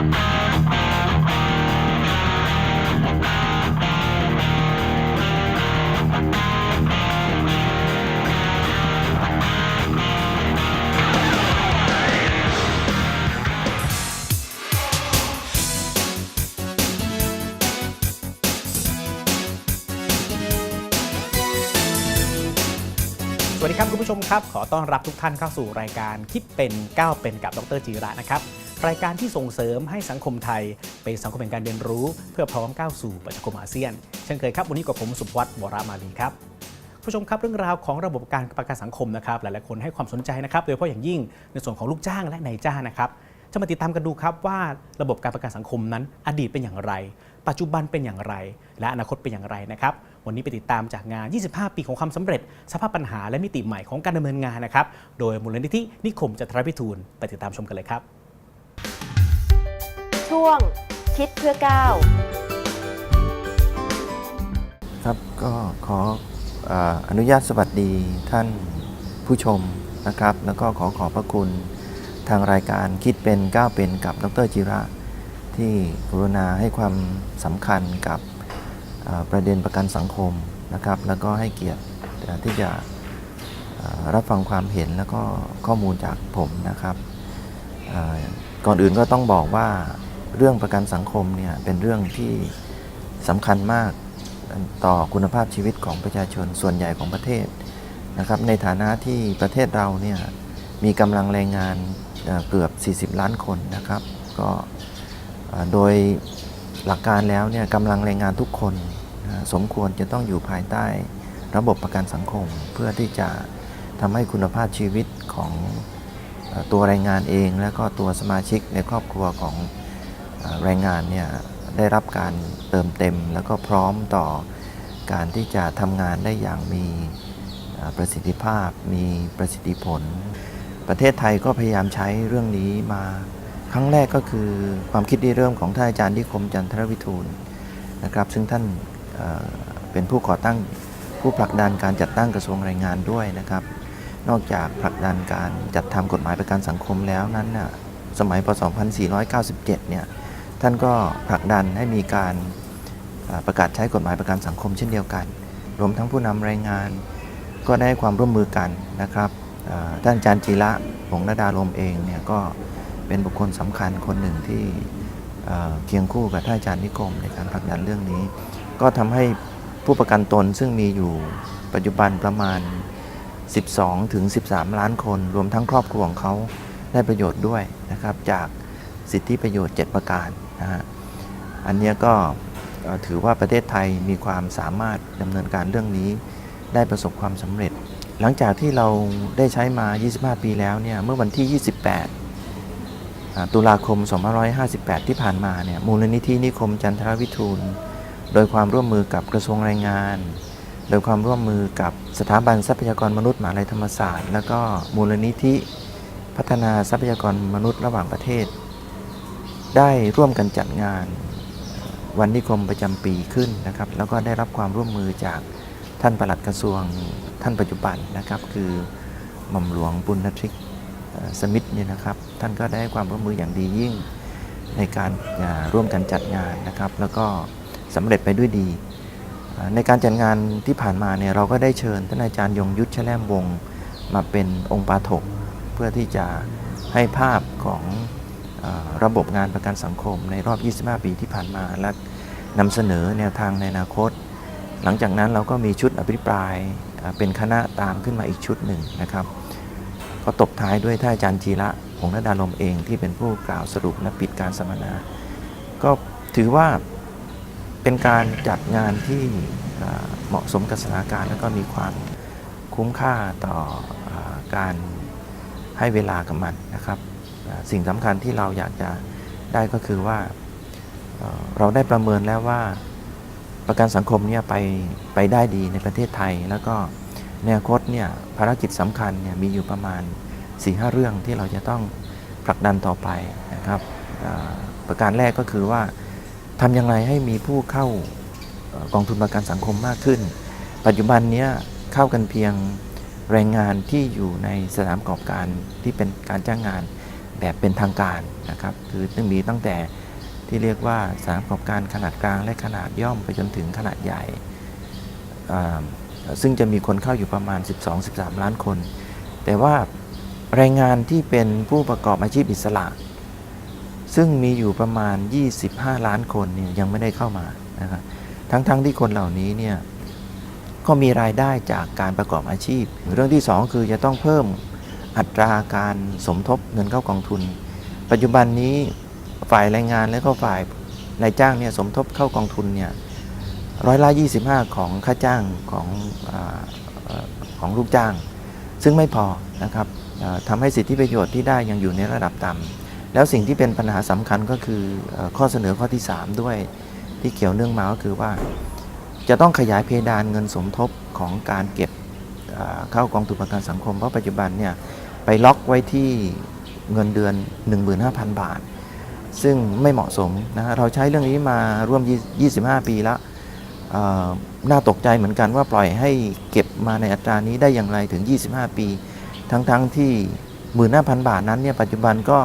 สวัสดีครับคุณผู้ชมครับ ขอต้อนรับทุกท่านเข้าสู่รายการคิดเป็นก้าวเป็นกับดรจีระนะครับ รายการที่ส่งเสริมให้สังคมไทย เป็นสังคมแห่งการเรียนรู้ เพื่อพร้อมก้าวสู่ประชาคมอาเซียน เช่นเคยครับ วันนี้กับผมสุภวัตวรามาลีครับผู้ชมครับเรื่องราวของระบบการประกันสังคมนะครับหลายๆคนให้ความสนใจนะครับโดยเฉพาะอย่างยิ่งในส่วนของลูกจ้างและนายจ้างนะครับจะมาติดตามกันดูครับว่าระบบการประกันสังคมนั้น อดีตเป็นอย่างไร ปัจจุบันเป็นอย่างไร และอนาคตเป็นอย่างไรนะครับวันนี้ไปติดตามจากงาน 25 ปีของความสำเร็จ สภาพปัญหาและมิติใหม่ของการดำเนินงานนะครับโดยมูลนิธินิคมจัตรพิทูลไปติดตามชมกันเลยครับ ช่วงคิดเพื่อก้าวครับก็ขอเอ่ออนุญาตสวัสดีท่านผู้ชมนะครับ แล้วก็ขอขอบพระคุณทางรายการคิดเป็นก้าวเป็นกับดรจิระ ที่กรุณาให้ความสำคัญกับเอ่อประเด็นประกันสังคมนะครับ แล้วก็ให้เกียรติเอ่อที่จะเอ่อรับฟังความเห็นแล้วก็ข้อมูลจากผมนะครับเอ่อก่อนอื่นก็ต้องบอกว่า เรื่องประกันสังคมเนี่ยเป็นเรื่องที่สำคัญมากต่อคุณภาพชีวิตของประชาชนส่วนใหญ่ของประเทศนะครับ ในฐานะที่ประเทศเราเนี่ยมีกำลังแรงงานเอ่อเกือบ 40 ล้านคนนะครับ ก็โดยหลักการแล้วเนี่ยกำลังแรงงานทุกคนนะสมควรจะต้องอยู่ภายใต้ระบบประกันสังคม เพื่อที่จะทำให้คุณภาพชีวิตของตัวแรงงานเอง และก็ตัวสมาชิกในครอบครัวของ แรงงานเนี่ยได้รับการเติมเต็ม แล้วก็พร้อมต่อการที่จะทำงานได้อย่างมีประสิทธิภาพ มีประสิทธิผล ประเทศไทยก็พยายามใช้เรื่องนี้มาครั้งแรกก็คือความคิดที่เริ่มของท่านอาจารย์นิคมจันทรวิทูลนะครับ ซึ่งท่านเเป็นผู้ก่อตั้งผู้ผลักดันการจัดตั้งกระทรวงแรงงานด้วยนะครับ นอกจากผลักดันการจัดทำกฎหมายประกันสังคมแล้วนั้นน่ะสมัยป2497 เนี่ย ท่านก็ผลักดันให้มีการประกาศใช้กฎหมายประกันสังคมเช่นเดียวกัน รวมทั้งผู้นำแรงงาน ก็ได้ความร่วมมือกันนะครับท่านอาจารย์จีระหงส์นดาลมเองเนี่ยก็เป็นบุคคลสำคัญคนหนึ่งที่เเคียงคู่กับท่านอาจารย์นิคมในการผลักดันเรื่องนี้ ก็ทำให้ผู้ประกันตนซึ่งมีอยู่ปัจจุบันประมาณ 12 ถึง 13 ล้านคน รวมทั้งครอบครัวของเขาได้ประโยชน์ด้วยนะครับจากสิทธิประโยชน์ 7 ประการ นะฮะอันนี้ก็ถือว่าประเทศไทยมีความสามารถดำเนินการเรื่องนี้ได้ประสบความสำเร็จ หลังจากที่เราได้ใช้มา 25 ปีแล้วเนี่ยเมื่อวันที่ 28 ตุลาคม 2558 ที่ผ่านมาเนี่ยมูลนิธินิคมจันทรวิทูล โดยความร่วมมือกับกระทรวงแรงงาน โดยความร่วมมือกับสถาบันทรัพยากรมนุษย์มหาลัยธรรมศาสตร์ แล้วก็มูลนิธิพัฒนาทรัพยากรมนุษย์ระหว่างประเทศ ได้ร่วมกันจัดงาน วันนิคมประจำปีขึ้นนะครับ แล้วก็ได้รับความร่วมมือจากท่านปลัดกระทรวงท่านปัจจุบันนะครับ คือหม่อมหลวงปุณณทริกสมิธเนี่ยนะครับ ท่านก็ได้ให้ความร่วมมืออย่างดียิ่งในการร่วมกันจัดงานนะครับ แล้วก็สำเร็จไปด้วยดี ในการจัดงานที่ผ่านมาเนี่ยเราก็ได้เชิญท่านอาจารย์ยงยุทธแชล่มวงศ์มาเป็นองค์ปาถก เพื่อที่จะให้ภาพของ ระบบงานประกันสังคมในรอบ 25 ปีที่ผ่านมา และนำเสนอแนวทางในอนาคต หลังจากนั้นเราก็มีชุดอภิปรายเป็นคณะตามขึ้นมาอีกชุดหนึ่งนะครับ ก็ตบท้ายด้วยท่านอาจารย์จีระหงส์นดาลมเองที่เป็นผู้กล่าวสรุปและปิดการสัมมนา ก็ถือว่าเป็นการจัดงานที่เหมาะสมกับสถานการณ์ และก็มีความคุ้มค่าต่ออการให้เวลากับมันนะครับ สิ่งสำคัญที่เราอยากจะได้ก็คือว่าเราได้ประเมินแล้วว่าประกันสังคมเนี่ยไปไปได้ดีในประเทศไทย แล้วก็ในอนาคตเนี่ยภารกิจสำคัญเนี่ยมีอยู่ประมาณ4ีหเรื่องที่เราจะต้องผลักดันต่อไปนะครับประการแรกก็คือว่าทำอย่างไรให้มีผู้เข้ากองทุนประกันสังคมมากขึ้น ปัจจุบันเนี้ยเข้ากันเพียงแรงงานที่อยู่ในสถานประกอบการที่เป็นการจ้างงาน แบบเป็นทางการนะครับ คือต้องมีตั้งแต่ที่เรียกว่าสานประกอบการขนาดกลางและขนาดย่อมไปจนถึงขนาดใหญ่ ซึ่งจะมีคนเข้าอยู่ประมาณ 12-13 ล้านคน แต่ว่าแรงงานที่เป็นผู้ประกอบอาชีพอิสระ ซึ่งมีอยู่ประมาณ 25 ล้านคนเนี่ยยังไม่ได้เข้ามานะครับทั้งๆทที่คนเหล่านี้เนี่ยก็มีรายได้จากการประกอบอาชีพ เรื่องที่สองคือจะต้องเพิ่ม อัตราการสมทบเงินเข้ากองทุน ปัจจุบันนี้ฝ่ายแรงงานและก็ฝ่ายนายจ้างเนี่ยสมทบเข้ากองทุนเนี่ยร้อยละ25 ของค่าจ้างของอของลูกจ้าง ซึ่งไม่พอนะครับทำให้สิทธิประโยชน์ที่ได้ยังอยู่ในระดับต่ำแล้วสิ่งที่เป็นปัญหาสำคัญก็คืออข้อเสนอข้อที่ 3 ด้วยที่เกี่ยวเนื่องมาก็คือว่า จะต้องขยายเพดานเงินสมทบของการเก็บ เข้ากองทุนประกันสังคมเพราะปัจจุบันเนี่ยไปล็อกไว้ที่เงินเดือน 15,000 บาท ซึ่งไม่เหมาะสมนะฮะเราใช้เรื่องนี้มาร่วม 25 ปีแล้วน่าตกใจเหมือนกันว่าปล่อยให้เก็บมาในอัตรานี้ได้อย่างไรถึง 25 ปี ทั้งๆทที่15,000บาทนั้นเนี่ยปัจจุบันก็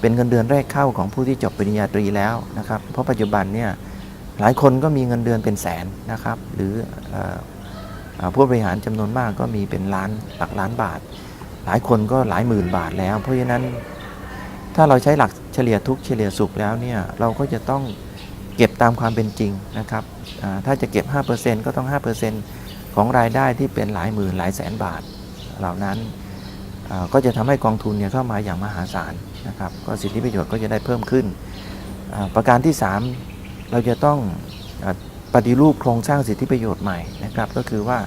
เป็นเงินเดือนแรกเข้าของผู้ที่จบปริญญาตรีแล้วนะครับ เพราะปัจจุบันเนี่ยหลายคนก็มีเงินเดือนเป็นแสนนะครับ หรืออ ผู้บริหารจำนวนมากก็มีเป็นล้านหลักล้านบาท หลายคนก็หลายหมื่นบาทแล้ว เพราะฉะนั้นถ้าเราใช้หลักเฉลี่ยทุกเฉลี่ยสุขแล้วเนี่ยเราก็จะต้องเก็บตามความเป็นจริงนะครับถ้าจะเก็บ 5%ก็ต้อง 5%ของรายได้ที่เป็นหลายหมื่นหลายแสนบาท เหล่านั้นก็จะทำให้กองทุนเนี่ยเข้ามาอย่างมหาศาลนะครับก็สิทธิประโยชน์ก็จะได้เพิ่มขึ้น ประการที่ 3 เราจะต้อง ปฏิรูปโครงสร้างสิทธิประโยชน์ใหม่นะครับ ก็คือว่า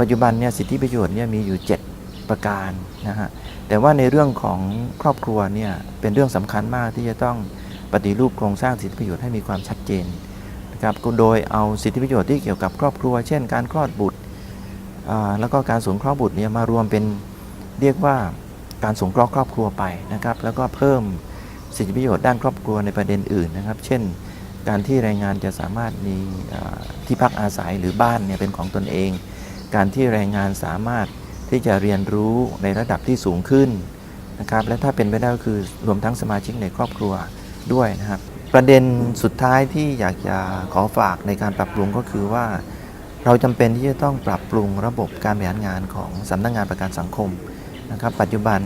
ปัจจุบันเนี่ยสิทธิประโยชน์เนี่ยมีอยู่ 7 ประการนะฮะแต่ว่าในเรื่องของครอบครัวเนี่ยเป็นเรื่องสำคัญมากที่จะต้องปฏิรูปโครงสร้างสิทธิประโยชน์ให้มีความชัดเจนนะครับก็โดยเอาสิทธิประโยชน์ที่เกี่ยวกับครอบครัว เช่น การคลอดบุตรแล้วก็การสงเคราะห์บุตรเนี่ยมารวมเป็นเรียกว่าการสงเคราะห์ครอบครัวไปนะครับ แล้วก็เพิ่มสิทธิประโยชน์ด้านครอบครัวในประเด็นอื่นนะครับ เช่น การที่แรงงานจะสามารถมีที่พักอาศัยหรือบ้านเนี่ยเป็นของตนเอง การที่แรงงานสามารถที่จะเรียนรู้ในระดับที่สูงขึ้นนะครับ และถ้าเป็นไปได้ก็คือรวมทั้งสมาชิกในครอบครัวด้วยนะครับ ประเด็นสุดท้ายที่อยากจะขอฝากในการปรับปรุงก็คือว่า เราจำเป็นที่จะต้องปรับปรุงระบบการบริหารงานของสำนักงานประกันสังคมนะครับ ปัจจุบัน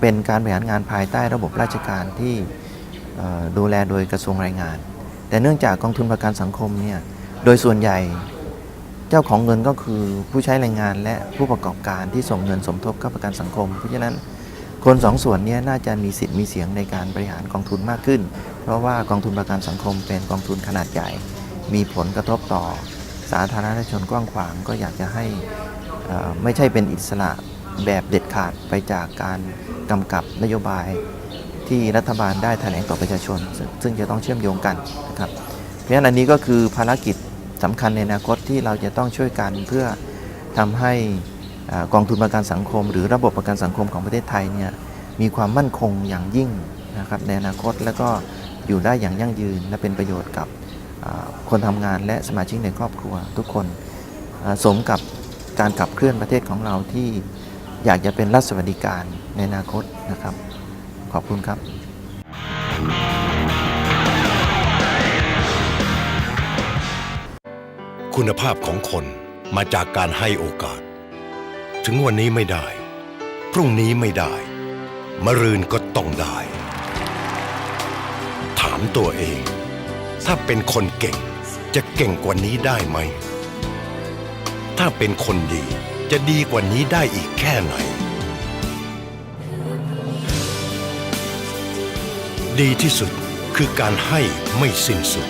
เป็นการบริหารงานภายใต้ระบบราชการที่ ดูแลโดยกระทรวงแรงงาน แต่เนื่องจากกองทุนประกันสังคมเนี่ยโดยส่วนใหญ่เจ้าของเงินก็คือผู้ใช้แรงงานและผู้ประกอบการที่ส่งเงินสมทบเข้าประกันสังคม เพราะฉะนั้นคนสองส่วนนี้น่าจะมีสิทธิ์มีเสียงในการบริหารกองทุนมากขึ้น เพราะว่ากองทุนประกันสังคมเป็นกองทุนขนาดใหญ่ มีผลกระทบต่อสาธารณชนกว้างขวางก็อยากจะให้ไม่ใช่เป็นอิสระแบบเด็ดขาดไปจากการกำกับนโยบาย ที่รัฐบาลได้แถลงต่อประชาชน ซึ่งจะต้องเชื่อมโยงกันนะครับเพราะฉะนั้นอันนี้ก็คือภารกิจสำคัญในอนาคตที่เราจะต้องช่วยกันเพื่อทำให้กองทุนประกันสังคม หรือระบบประกันสังคมของประเทศไทยเนี่ยมีความมั่นคงอย่างยิ่งนะครับในอนาคตแล้วก็อยู่ได้อย่างยั่งยืน และเป็นประโยชน์กับคนทำงานและสมาชิกในครอบครัวทุกคนสมกับการขับเคลื่อนประเทศของเราที่อยากจะเป็นรัฐสวัสดิการในอนาคตนะครับ ขอบคุณครับคุณภาพของคนมาจากการให้โอกาส ถึงวันนี้ไม่ได้ พรุ่งนี้ไม่ได้ มรืนก็ต้องได้ ถามตัวเอง ถ้าเป็นคนเก่ง จะเก่งกว่านี้ได้ไหม ถ้าเป็นคนดีจะดีกว่านี้ได้อีกแค่ไหน ดีที่สุดคือการให้ไม่สิ้นสุด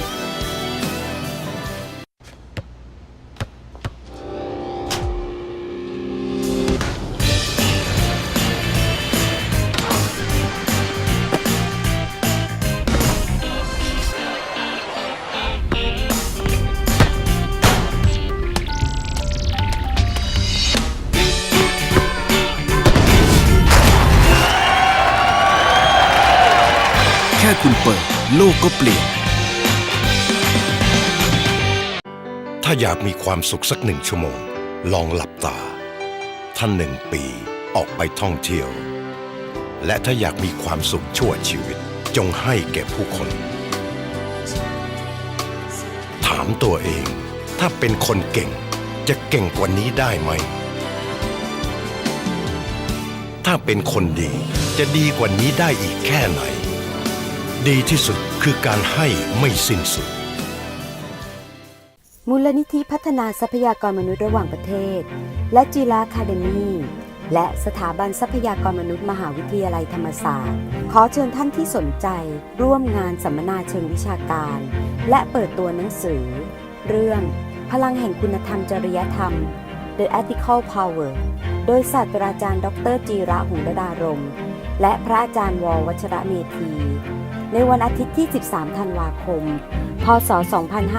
ากมีความสุขสักหนึ่งชั่วโมง ลองหลับตา ท่านหนึ่งปีออกไปท่องเที่ยว และถ้าอยากมีความสุขชั่วชีวิต จงให้แก่ผู้คน ถามตัวเอง ถ้าเป็นคนเก่ง จะเก่งกว่านี้ได้ไหม ถ้าเป็นคนดีจะดีกว่านี้ได้อีกแค่ไหน ดีที่สุดคือการให้ไม่สิ้นสุด มูลนิธิพัฒนาทรัพยากรมนุษย์ระหว่างประเทศ และจีราคาเดมีและสถาบันทรัพยากรมนุษย์มหาวิทยาลัยธรรมศาสตร์ ขอเชิญท่านที่สนใจ ร่วมงานสัมมนาเชิงวิชาการ และเปิดตัวหนังสือ เรื่อง พลังแห่งคุณธรรมจริยธรรม The Ethical Power โดยศาสตราจารย์ ดรจีระหุงดารม และพระอาจารย์ววัชระเมธี ในวันอาทิตย์ที่ 13 ธันวาคม ศ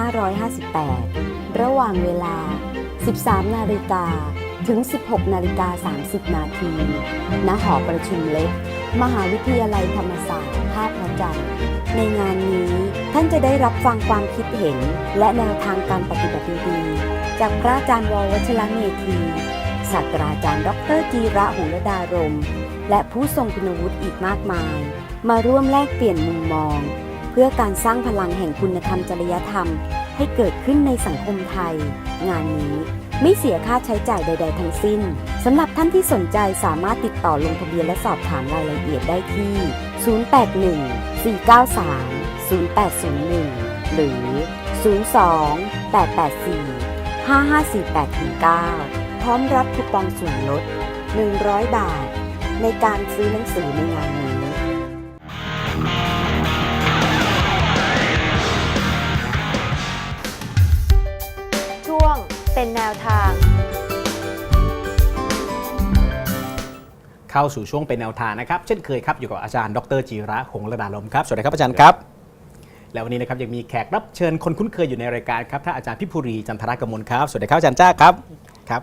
2558 ระหว่างเวลา 13 นาฬิกาถึง 16 นาฬิกา 30 นาที ณ หอประชุมเล็ก มหาวิทยาลัยธรรมศาสตร์ท่าพระจันทร์ ในงานนี้ท่านจะได้รับฟังความคิดเห็น และแนวทางการปฏิบัติดีๆจากพระอาจารย์ววัชระเมธีศาสตราจารย์ ดรจีระหุงระดารม และผู้ทรงคุณวุฒิอีกมากมาย มาร่วมแลกเปลี่ยนมุมมอง เพื่อการสร้างพลังแห่งคุณธรรมจริยธรรม ให้เกิดขึ้นในสังคมไทย งานนี้ไม่เสียค่าใช้จ่ายใด ๆ ทั้งสิ้น สำหรับท่านที่สนใจสามารถติดต่อลงทะเบียนและสอบถามรายละเอียดได้ที่ 081 493 0801 หรือ 02 884 5548-9 พร้อมรับคูปองส่วนลด 100 บาท ในการซื้อหนังสือในงานนี้ เป็นแนวทาง เข้าสู่ช่วงเป็นแนวทางนะครับ เช่นเคยครับ อยู่กับอาจารย์ดรจีระหงระดาลมครับ สวัสดีครับอาจารย์ครับ แล้ววันนี้นะครับยังมีแขกรับเชิญคนคุ้นเคยอยู่ในรายการครับท่านอาจารย์พิภูรีจันทรกมลครับ สวัสดีครับอาจารย์จ้าครับครับ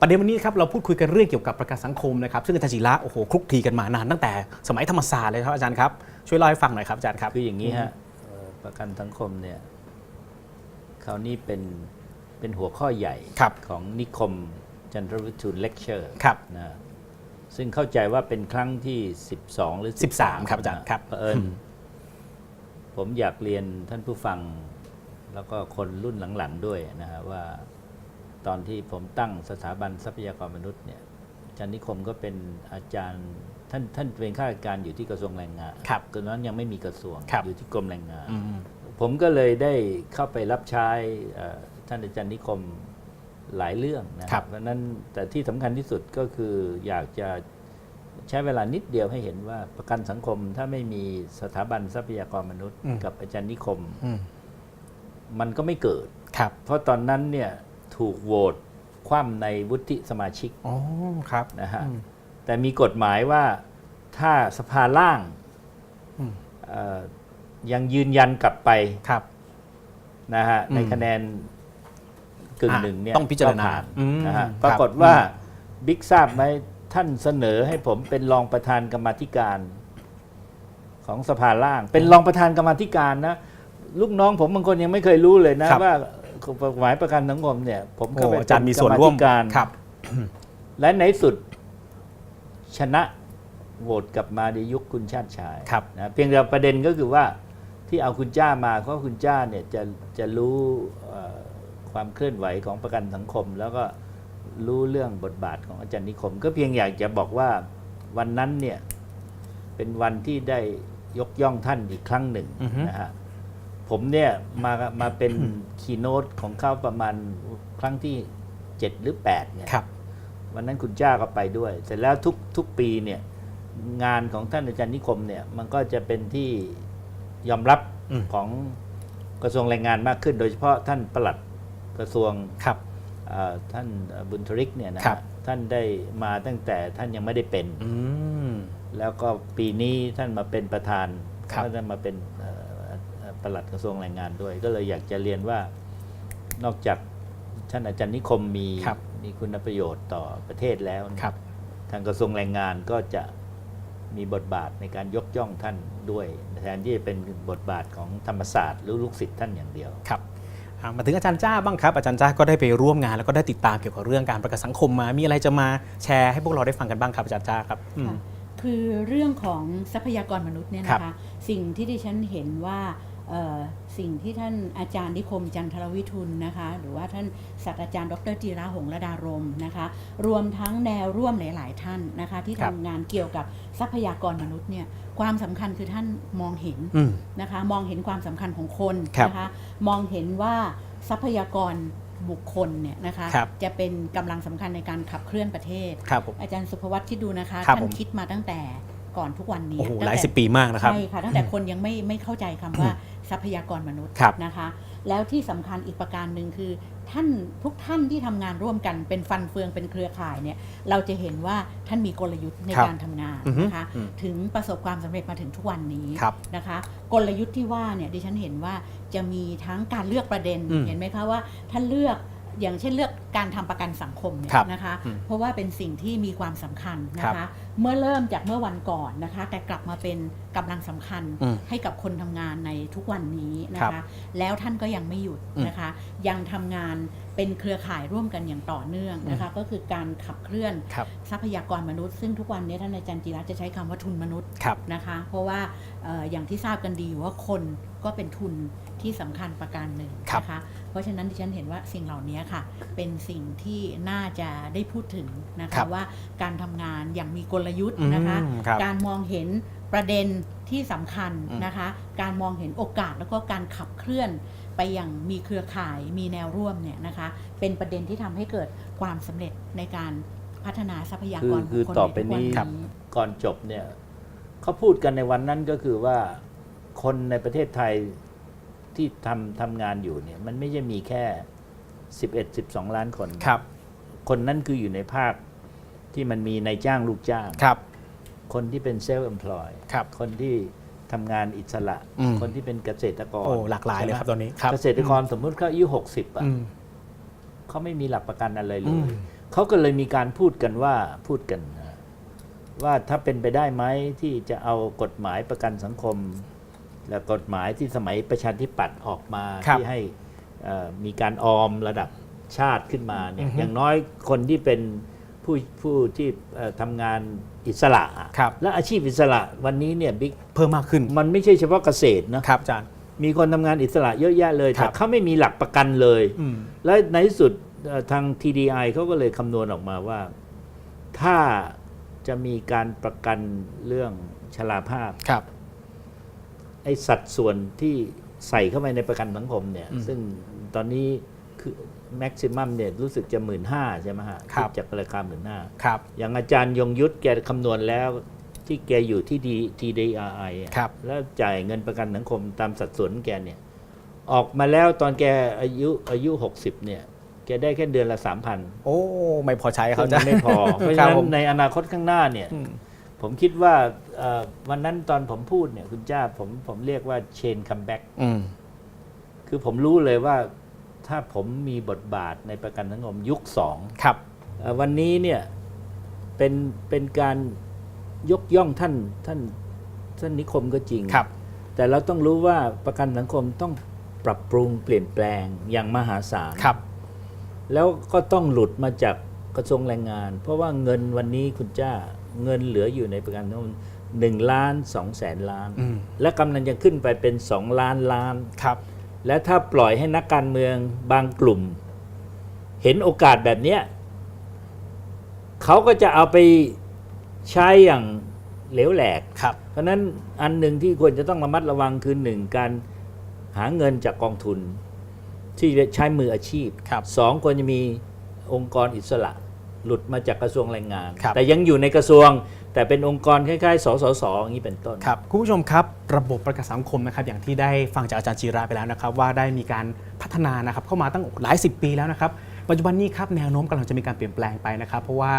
ประเด็นวันนี้ครับเราพูดคุยกันเรื่องเกี่ยวกับประกันสังคมนะครับซึ่งอาจารย์จีระโอ้โหคลุกคลีกันมานานตั้งแต่สมัยธรรมศาสตร์เลยครับอาจารย์ครับช่วยเล่าให้ฟังหน่อยครับอาจารย์ครับคืออย่างนี้ฮะเอ่อประกันสังคมเนี่ยคราวนี้เป็น เป็นหัวข้อใหญ่ครับของนิคมจันทรวิทูลเลคเชอร์ครับนะซึ่งเข้าใจว่าเป็นครั้งที่ 12 หรือ 13 ครับอาจารย์ครับเผอิญผมอยากเรียนท่านผู้ฟัง แล้วก็คนรุ่นหลังๆด้วยนะฮะว่าตอนที่ผมตั้งสถาบันทรัพยากรมนุษย์เนี่ยอาจารย์นิคมก็เป็นอาจารย์ท่านท่านเป็นข้าราชการอยู่ที่กระทรวงแรงงานครับตอนนั้นยังไม่มีกระทรวงครับอยู่ที่กรมแรงงานอืมผมก็เลยได้เข้าไปรับใช้เอ่อ ท่านอาจารย์นิคมหลายเรื่องนะครับเพราะฉะนั้นแต่ที่สำคัญที่สุดก็คืออยากจะใช้เวลานิดเดียวให้เห็นว่าประกันสังคมถ้าไม่มีสถาบันทรัพยากรมนุษย์ อืม กับอาจารย์นิคม อืมมันก็ไม่เกิด ครับเพราะตอนนั้นเนี่ยถูกโหวตคว่ำในวุฒิสมาชิก อ๋อครับ นะฮะ อืมแต่มีกฎหมายว่าถ้าสภาล่างอืม เอ่อยังยืนยันกลับไปครับ นะฮะอืม ในคะแนน กึ่งอะหนึ่งเนี่ยต้องพิจารณาก็ผ่นอืมนะฮะครับปรากฏว่าบิ๊กทราบไหมท่านเสนอให้ผมเป็นรองประธานกรรมาธิการ ของสภาล่าง เป็นรองประธานกรรมาธิการนะลูกน้องผมบางคนยังไม่เคยรู้เลยนะครับ ว่ากฎหมายประกันสังคมเนี่ย ผมเข้าโอ้ไปอาจารย์มีเป็ส่วนร่วมกรรมาธิการ ครับ และในสุดชนะโหวตกลับมาในยุคคุณชาติชายครับ นะเพียงแต่ประเด็นก็คือว่าที่เอาคุณจ้ามาเพราะคุณจ้าเนี่ยจะจะรู้เอ่อ ความเคลื่อนไหวของประกันสังคม แล้วก็รู้เรื่องบทบาทของอาจารย์นิคม ก็เพียงอยากจะบอกว่าวันนั้นเนี่ยเป็นวันที่ได้ยกย่องท่านอีกครั้งหนึ่งอือฮึนะฮะผมเนี่ยมามาเป็นคีโนตของเขาประมาณครั้งที่ 7 หรือ8เนี่ยครับวันนั้นคุณจ้าก็ไปด้วย เสร็จแล้วทุกทุกปีเนี่ยงานของท่านอาจารย์นิคมเนี่ยมันก็จะเป็นที่ยอมรับอืมของกระทรวงแรงงานมากขึ้น โดยเฉพาะท่านปลัด กระทรวงครับเอ่อท่านบุญทริกเนี่ยนะครับท่านได้มาตั้งแต่ท่านยังไม่ได้เป็นอืมแล้วก็ปีนี้ท่านมาเป็นประธานครับก็จะมาเป็นเอ่อเอ่อปลัดกระทรวงแรงงานด้วย ก็เลยอยากจะเรียนว่านอกจากท่านอาจารย์นิคมมีครับมีคุณประโยชน์ต่อประเทศแล้วเนี่ยครับทางกระทรวงแรงงานก็จะมีบทบาทในการยกย่องท่านด้วย แทนที่จะเป็นบทบาทของธรรมศาสตร์หรือลูกศิษย์ท่านอย่างเดียวครับอ่า มาถึงอาจารย์จ้าบ้างครับ อาจารย์จ้าก็ได้ไปร่วมงาน แล้วก็ได้ติดตามเกี่ยวกับเรื่องการประกันสังคมมา มีอะไรจะมาแชร์ให้พวกเราได้ฟังกันบ้างครับอาจารย์จ้าครับอืมคือเรื่องของทรัพยากรมนุษย์เนี่ยครันะบคะสิ่งที่ดิฉันเห็นว่าเอ่อสิ่งที่ท่านอาจารย์นิคมจันทรวิทุนนะคะ หรือว่าท่านศาสตราจารย์ดรจีระหงส์ระดารมนะคะ รวมทั้งแนวร่วมหลาย ๆ ท่านนะคะ ที่ครับทำงานเกี่ยวกับทรัพยากรมนุษย์เนี่ย ความสำคัญคือท่านมองเห็นอืมนะคะมองเห็นความสำคัญของคนครับนะคะมองเห็นว่าทรัพยากรบุคคลเนี่ยนะคะครับจะเป็นกำลังสำคัญในการขับเคลื่อนประเทศครับผมอาจารย์สุภวัตคิดดูนะคะครับท่าผนมคิดมาตั้งแต่ก่อนทุกวันนี้โอ้โหตั้งหลายแต่สิบปีมากนะครับใช่ค่ะตั้งแต่คนยังไม่ไม่เข้าใจคำว่าทรัพยากรมนุษย์ครับนะคะ แล้วที่สำคัญอีกประการหนึ่งคือ ท่านทุกท่านที่ทำงานร่วมกันเป็นฟันเฟืองเป็นเครือข่ายเนี่ยเราจะเห็นว่าท่านมีกลยุทธ์ในครับการทำงานอือฮึนะคะอืมถึงประสบความสำเร็จมาถึงทุกวันนี้ครับนะคะ กลยุทธ์ที่ว่าเนี่ยดิฉันเห็นว่าจะมีทั้งการเลือกประเด็นอืมเห็นไหมคะว่าท่านเลือกอย่างเช่นเลือกการทำประกันสังคมเนี่ยครับนะคะอืมเพราะว่าเป็นสิ่งที่มีความสำคัญนะครัคะบ เมื่อเริ่มจากเมื่อวันก่อนนะคะ แต่กลับมาเป็นกำลังสำคัญอืมให้กับคนทำงานในทุกวันนี้นะครัคะ บแล้วท่านก็ยังไม่หยุดอืมนะคะ ยังทำงานเป็นเครือข่ายร่วมกันอย่างต่อเนื่องนะคะ ก็คือการขับเคลื่อนครับ ทรัพยากรมนุษย์ ซึ่งทุกวันนี้ท่านอาจารย์จีรัตน์จะใช้คำว่าทุนมนุษย์ ครับ นะคะเพราะว่าเอ่ออย่างที่ทราบกันดีอยู่ว่าคนก็เป็นทุนที่สำคัญประการหนึ่งครับนะคะเพราะฉะนั้นดิฉันเห็นว่าสิ่งเหล่านี้ค่ะ เป็นสิ่งที่น่าจะได้พูดถึงนะครัคะบว่าการทำงานอย่างมีกลยุทธ์นะคะอืมครับการมองเห็นประเด็นที่สำคัญอืมนะคะ การมองเห็นโอกาสแล้วก็การขับเคลื่อนไปอย่างมีเครือข่ายมีแนวร่วมเนี่ยนะคะ เป็นประเด็นที่ทำให้เกิดความสำเร็จในการพัฒนาทรัพยาคืกอรคือบุคคลต่อในไปทุกวันนี้นี้ ก่อนจบเนี่ยเขาพูดกันในวันนั้นก็คือว่าคนในประเทศไทยที่ทำทำงานอยู่เนี่ยมันไม่ใช่มีแค่ 11 12 ล้านคน ครับ คนนั้นคืออยู่ในภาค ที่มันมีนายจ้างลูกจ้าง ครับ คนที่เป็นเซลล์ e อ p พลอยครับคนที่ทำงานอิสระ อืม คนที่เป็นเกษตรกรโอ้หลากหลายเลยครับตอนนี้ครับเกษตรกรสมมุติเขาอายุ60อะ อืม เขาไม่มีหลักประกันอะไรเลอืย ม เขาก็เลยมีการพูดกันว่าพูดกันนะว่าถ้าเป็นไปได้ไหมที่จะเอากฎหมายประกันสังคม และกฎหมายที่สมัยประชาธิปัตย์ออกมาครับที่ให้เอ่อมีการออมระดับชาติขึ้นมาเนี่อืยอฮึอย่างน้อยคนที่เป็น ผู้ผู้ที่เอ่อทำงานอิสระอะครับและอาชีพอิสระวันนี้เนี่ยบิ๊กเพิ่มมากขึ้น มันไม่ใช่เฉพาะเกษตรนะครับอาจารย์มีคนทำงานอิสระเยอะแยะเลยครัแต่บเขาไม่มีหลักประกันเลยอืมและในที่สุดเอ่อทาง TDI เขาก็เลยคำนวณออกมาว่า ถ้าจะมีการประกันเรื่องชราภาพครับไอ้สัดส่วนที่ใส่เข้าไปในประกันสังคมเนี่ยอืมซึ่งตอนนี้คือ แม็กซิมัมเนี่ยรู้สึกจะหมื่นห้าใช่ไหมฮะครับคิดจากราคาหมื่นห้าครับ อย่างอาจารย์ยงยุทธแกคำนวณแล้วที่แกอยู่ที่ D- TDI อะครับ แล้วจ่ายเงินประกันสังคมตามสัดส่วนของแกเนี่ย ออกมาแล้วตอนแกอายุอายุ 60 เนี่ย แกได้แค่เดือนละ3,000โอ้ ไม่พอใช้ครับซึ่งมันไม่พอ เพราะครัฉะบนั้ผนมในอนาคตข้างหน้าเนี่ย อืม ผมคิดว่าเอ่อวันนั้นตอนผมพูดเนี่ยคุณจ้าผมผมเรียกว่าเชนคัมแบ็ก อืม คือผมรู้เลยว่า ถ้าผมมีบทบาทในประกันสังคมยุคสองครับเอ่อวันนี้เนี่ยเป็นเป็นการยกย่องท่านท่านท่านนิคมก็จริงครับ แต่เราต้องรู้ว่าประกันสังคมต้องปรับปรุงเปลี่ยนแปลงอย่างมหาศาลครับ แล้วก็ต้องหลุดมาจากกระทรวงแรงงาน เพราะว่าเงินวันนี้คุณจ้าเงินเหลืออยู่ในประกันสังคมหนึ่งล้านสองแสนล้านอืมและกำลังจะขึ้นไปเป็นสองล้านล้านครับ และถ้าปล่อยให้นักการเมืองบางกลุ่ม เห็นโอกาสแบบเนี้ยเขาก็จะเอาไปใช้อย่างเหลวแหลก ครับ เพราะฉะนั้นอันหนึ่งที่ควรจะต้องระมัดระวังคือหนึ่งการหาเงินจากกองทุน ที่ใช้มืออาชีพครับสองควรจะมีองค์กรอิสระหลุดมาจากกระทรวงแรงงานครับแต่ยังอยู่ในกระทรวง แต่เป็นองค์กรคล้ายๆ สสสอย่างนี้เป็นต้น ครับคุณผู้ชมครับระบบประกันสังคมนะครับอย่างที่ได้ฟังจากอาจารย์จีราไปแล้วนะครับ ว่าได้มีการพัฒนานะครับเข้ามาตั้งหลายสิบปีแล้วนะครับ ปัจจุบันนี้ครับแนวโน้มกำลังจะมีการเปลี่ยนแปลงไปนะครับ เพราะว่า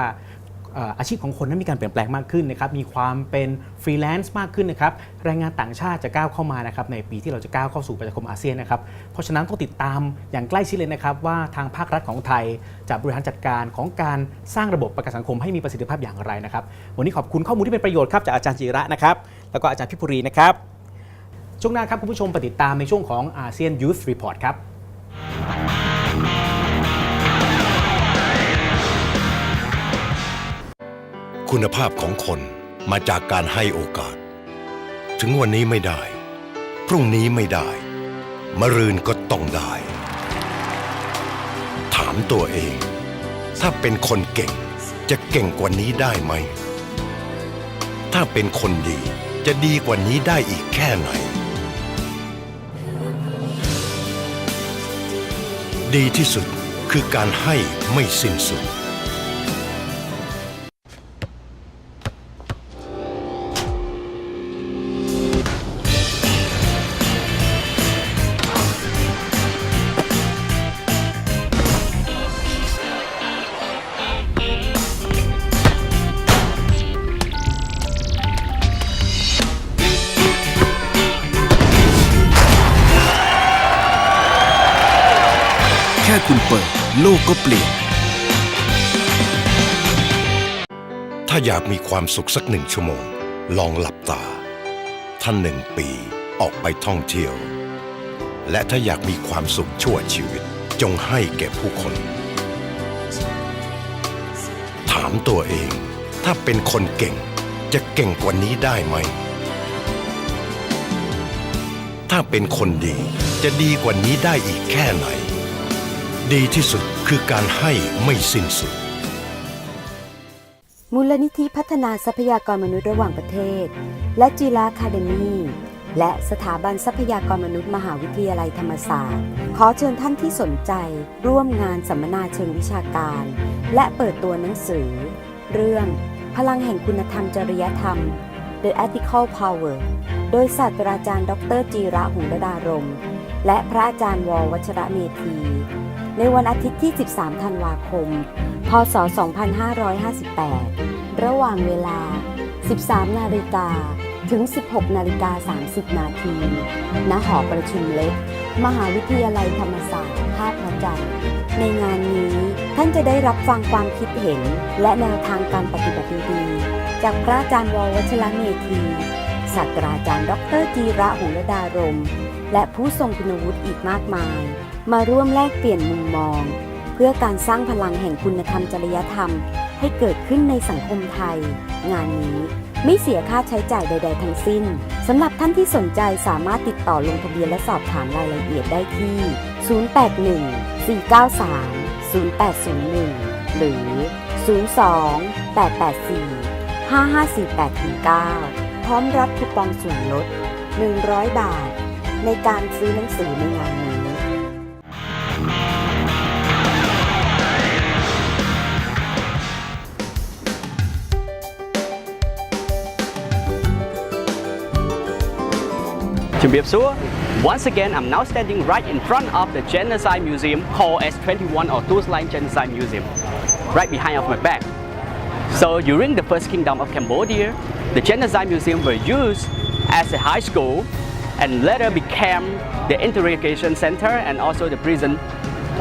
อาชีพของคนนั้นมีการเปลี่ยนแปลงมากขึ้นนะครับมีความเป็นฟรีแลนซ์มากขึ้นนะครับแรงงานต่างชาติจะก้าวเข้ามานะครับในปีที่เราจะก้าวเข้าสู่ประชาคมอาเซียนนะครับเพราะฉะนั้นต้องติดตามอย่างใกล้ชิดเลยนะครับว่าทางภาครัฐของไทยจะบริหารจัดการของการสร้างระบบประกันสังคมให้มีประสิทธิภาพอย่างไรนะครับวันนี้ขอบคุณข้อมูลที่เป็นประโยชน์ครับจากอาจารย์จีระนะครับแล้วก็อาจารย์พิพุรีนะครับช่วงหน้าครับคุณผู้ชมไปติดตามในช่วงของอาเซียน Youth Report ครับ คุณภาพของคนมาจากการให้โอกาส ถึงวันนี้ไม่ได้ พรุ่งนี้ไม่ได้ มรืนก็ต้องได้ ถามตัวเอง ถ้าเป็นคนเก่งจะเก่งกว่านี้ได้ไหม ถ้าเป็นคนดีจะดีกว่านี้ได้อีกแค่ไหน ดีที่สุดคือการให้ไม่สิ้นสุด คุณเปิด โลกก็เปลี่ยน ถ้าอยากมีความสุขสักหนึ่งชั่วโมง ลองหลับตา ท่านหนึ่งปีออกไปท่องเที่ยว และถ้าอยากมีความสุขชั่วชีวิต จงให้แก่ผู้คน ถามตัวเอง ถ้าเป็นคนเก่ง จะเก่งกว่านี้ได้ไหม ถ้าเป็นคนดีจะดีกว่านี้ได้อีกแค่ไหน ดีที่สุดคือการให้ไม่สิ้นสุด มูลนิธิพัฒนาทรัพยากรมนุษย์ระหว่างประเทศ และจีราคาเดมีและสถาบันทรัพยากรมนุษย์มหาวิทยาลัยธรรมศาสตร์ ขอเชิญท่านที่สนใจ ร่วมงานสัมมนาเชิงวิชาการ และเปิดตัวหนังสือ เรื่อง พลังแห่งคุณธรรมจริยธรรม The Ethical Power โดยศาสตราจารย์ ดรจีระหุงระดารม และพระอาจารย์ววัชระเมธี ในวันอาทิตย์ที่ 13 ธันวาคม พศ 2558 ระหว่างเวลา 13 นาฬิกาถึง 16 นาฬิกา 30 นาที ณ หอประชุมเล็ก มหาวิทยาลัยธรรมศาสตร์ท่าพระจันทร์ในงานนี้ท่านจะได้รับฟังความคิดเห็น และแนวทางการปฏิบัติดีๆจากพระอาจารย์ววัชระเมธีศาสตราจารย์ ดรจีระหุรดารม และผู้ทรงคุณวุฒิอีกมากมาย มาร่วมแลกเปลี่ยนมุมมอง เพื่อการสร้างพลังแห่งคุณธรรมจริยธรรม ให้เกิดขึ้นในสังคมไทย งานนี้ไม่เสียค่าใช้จ่ายใด ๆ ทั้งสิ้น สำหรับท่านที่สนใจสามารถติดต่อลงทะเบียนและสอบถามรายละเอียดได้ที่ 081 493 0801 หรือ 02 884 5548-9 พร้อมรับคูปองส่วนลด 100 บาท ในการซื้อหนังสือในงานนี้ To be sure, once again, I'm now standing right in front of the Genocide Museum called S21 or Tus Line Genocide Museum, right behind of my back. So during the First Kingdom of Cambodia, the Genocide Museum was used as a high school and later became the interrogation center and also the prison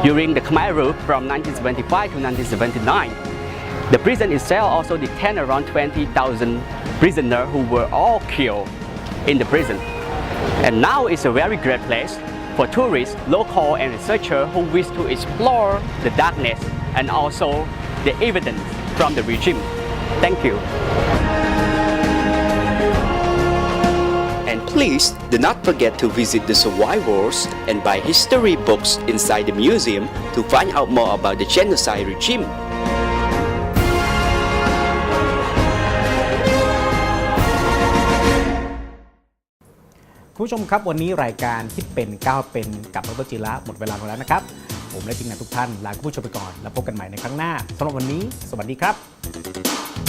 during the Khmer rule from 1975 to 1979. The prison itself also detained around 20,000 prisoners who were all killed in the prison. And now it's a very great place for tourists, local and researchers who wish to explore the darkness and also the evidence from the regime. Thank you. Please do not forget to visit the survivors and buy history books inside the museum to find out more about the genocide regime. คุณผู้ชมครับ วันนี้รายการคิดเป็นก้าวเป็นกับดรจิระหมดเวลาลงแล้วนะครับ ผมและทีมงานทุกท่านลาคุณผู้ชมไปก่อน แล้วพบกันใหม่ในครั้งหน้าสำหรับวันนี้ สวัสดีครับ